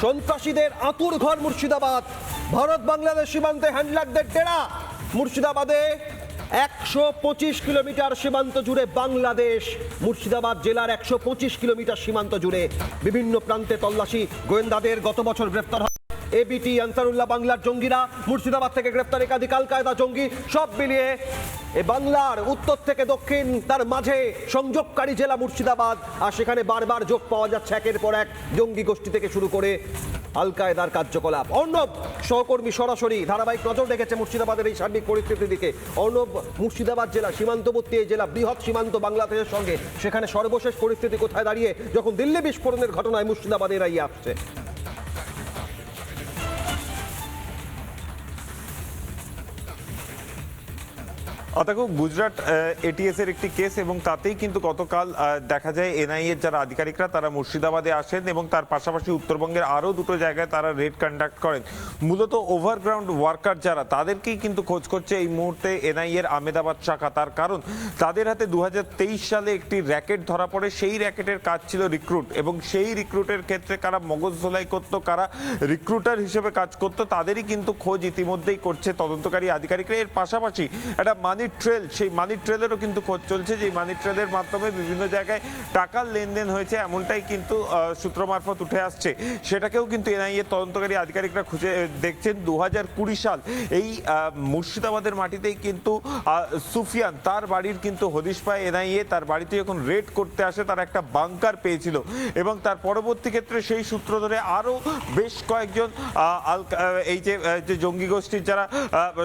সন্ত্রাসীদের আতুর ঘর মুর্শিদাবাদ। ভারত বাংলাদেশ সীমান্তে হ্যান্ডলারদের ডেরা মুর্শিদাবাদে একশো পঁচিশ কিলোমিটার সীমান্ত জুড়ে বাংলাদেশ। মুর্শিদাবাদ জেলার একশো পঁচিশ কিলোমিটার সীমান্ত জুড়ে বিভিন্ন প্রান্তে তল্লাশি। গোয়েন্দাদের গত বছর গ্রেফতার হয়। এবিটি আনসারুল্লাহ বাংলার জঙ্গিরা মুর্শিদাবাদ থেকে গ্রেফতার একাধিক আল কায়দা জঙ্গি। সব মিলিয়ে এ বাংলার উত্তর থেকে দক্ষিণ, তার মাঝে সংযোগকারী জেলা মুর্শিদাবাদ, আর সেখানে বারবার যোগ পাওয়া যাচ্ছে একের পর এক জঙ্গি গোষ্ঠী থেকে শুরু করে আল কায়দার কার্যকলাপ। অর্ণব সহকর্মী সরাসরি ধারাবাহিক নজর রেখেছে মুর্শিদাবাদের এই সার্বিক পরিস্থিতির দিকে। অর্ণব মুর্শিদাবাদ জেলা সীমান্তবর্তী, এই জেলা বৃহৎ সীমান্ত বাংলাদেশের সঙ্গে, সেখানে সর্বশেষ পরিস্থিতি কোথায় দাঁড়িয়ে, যখন দিল্লি বিস্ফোরণের ঘটনায় মুর্শিদাবাদ এরাই আসছে। দেখো, গুজরাট এটিএস এর একটি কেস এবং তাতেই কিন্তু গতকাল দেখা যায় এনআইএ এর যারা আধিকারিকরা, তারা মুর্শিদাবাদে আসেন এবং তার পাশাপাশি উত্তরবঙ্গের আরও দুটো জায়গায় তারা রেড কন্ডাক্ট করেন। মূলত ওভারগ্রাউন্ড ওয়ার্কার যারা, তাদেরকেই কিন্তু খোঁজ করছে এই মুহূর্তে এনআইএ এর আমেদাবাদ শাখা। তার কারণ, তাদের হাতে দু হাজার তেইশ সালে একটি র্যাকেট ধরা পড়ে। সেই র্যাকেটের কাজ ছিল রিক্রুট এবং সেই রিক্রুটের ক্ষেত্রে কারা মগজ ধোলাই করতো, কারা রিক্রুটার হিসেবে কাজ করত, তাদেরই কিন্তু খোঁজ ইতিমধ্যেই করছে তদন্তকারী আধিকারিকরা। এর পাশাপাশি একটা মানি ট্রেল সেই মানি ট্রেলেরও কিন্তু খোঁজ চলছে যে মানি ট্রেলের মাধ্যমে বিভিন্ন জায়গায় টাকার লেনদেন হয়েছে, এমনটাই কিন্তু সূত্র মারফত উঠে আসছে। সেটাকেও কিন্তু এনআইএ তদন্তকারী আধিকারিকরা খুঁজে দেখছেন দু কুড়ি সাল। এই মুর্শিদাবাদের মাটিতেই কিন্তু সুফিয়ান, তার বাড়ির কিন্তু হদিশ পায় এনআইএ, তার বাড়িতে যখন রেড করতে আসে, তার একটা বাংকার পেয়েছিল। এবং তার পরবর্তী ক্ষেত্রে সেই সূত্র ধরে আরও বেশ কয়েকজন এই যে জঙ্গি গোষ্ঠীর যারা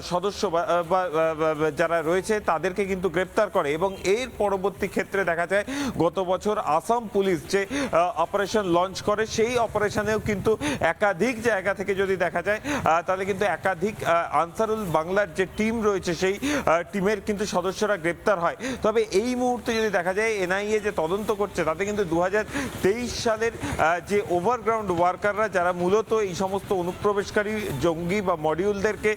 সদস্য বা- যারা রয়েছে, তাদেরকে কিন্তু গ্রেপ্তার করে এবং এর পরবর্তী ক্ষেত্রে দেখা যায়, গত বছর আসাম পুলিশ যে অপারেশন লঞ্চ করে, সেই অপারেশনেও কিন্তু একাধিক জায়গা থেকে যদি দেখা যায় তাহলে কিন্তু একাধিক আনসারুল বাংলার যে টিম রয়েছে, সেই টিমের কিন্তু সদস্যরা গ্রেপ্তার হয়। তবে এই মুহূর্তে যদি দেখা যায়, এনআইএ যে তদন্ত করছে, তাতে কিন্তু দু হাজার তেইশ সালের যে ওভারগ্রাউন্ড ওয়ার্কাররা যারা মূলত এই সমস্ত অনুপ্রবেশকারী জঙ্গি বা মডিউলদেরকে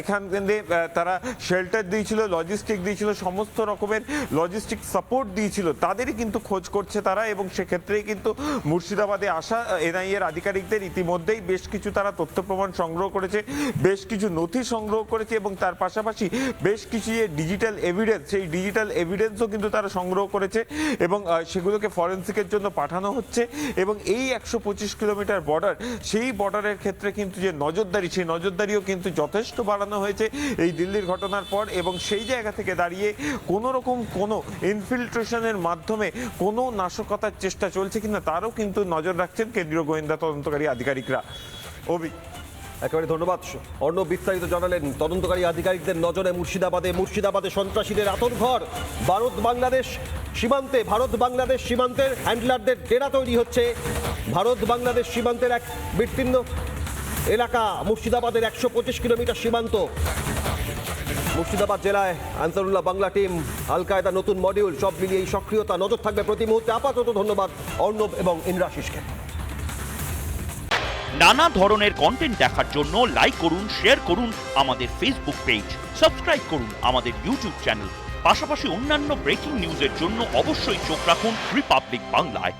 এখান থেকে তারা শেল্টার দিয়েছিল লজিস্টিক দিয়েছিল, সমস্ত রকমের লজিস্টিক সাপোর্ট দিয়েছিল, তাদেরই কিন্তু খোঁজ করছে তারা এবং সেক্ষেত্রেই কিন্তু মুর্শিদাবাদে আসা এনআইএ এর আধিকারিকদের ইতিমধ্যেই বেশ কিছু তারা তথ্য প্রমাণ সংগ্রহ করেছে, বেশ কিছু নথি সংগ্রহ করেছে এবং তার পাশাপাশি বেশ কিছু যে ডিজিটাল এভিডেন্স সেই ডিজিটাল এভিডেন্সও কিন্তু তারা সংগ্রহ করেছে এবং সেগুলোকে ফরেন্সিকের জন্য পাঠানো হচ্ছে এবং এই একশো পঁচিশ কিলোমিটার বর্ডার সেই বর্ডারের ক্ষেত্রে কিন্তু যে নজরদারি, সেই নজরদারিও কিন্তু যথেষ্ট বাড়ানো হয়েছে। এই দিল্লির ঘটনার পর এবং সেই জায়গা থেকে দাঁড়িয়ে কোনো রকম কোনো ইনফিল্ট্রেশনের মাধ্যমে কোনো নাশকতার চেষ্টা চলছে কিনা তারও কিন্তু নজর রাখছেন কেন্দ্রীয় গোয়েন্দা তদন্তকারী আধিকারিকরা। অভি। একেবারে ধন্যবাদ। অর্ণব বিস্তারিত জানালেন, তদন্তকারী আধিকারিকদের নজরে মুর্শিদাবাদে মুর্শিদাবাদে সন্ত্রাসীদের আতঙ্কঘর। ভারত বাংলাদেশ সীমান্তে, ভারত বাংলাদেশ সীমান্তের হ্যান্ডলারদের ডেরা তৈরি হচ্ছে। ভারত বাংলাদেশ সীমান্তের এক বিস্তীর্ণ এলাকা, মুর্শিদাবাদের একশো পঁচিশ কিলোমিটার সীমান্ত। মুর্শিদাবাদ জেলায় আনসারুল্লাহ বাংলা টিম আল কায়দা নতুন মডিউল, সব মিলিয়ে এই সক্রিয়তা নজর থাকবে প্রতি মুহূর্তে। আপাতত ধন্যবাদ অর্ণব এবং ইন্দ্রাশিসকে। নানা ধরনের কন্টেন্ট দেখার জন্য লাইক করুন শেয়ার করুন আমাদের ফেসবুক পেজ সাবস্ক্রাইব করুন আমাদের ইউটিউব চ্যানেল পাশাপাশি অন্যান্য ব্রেকিং নিউজের জন্য অবশ্যই চোখ রাখুন রিপাবলিক বাংলায়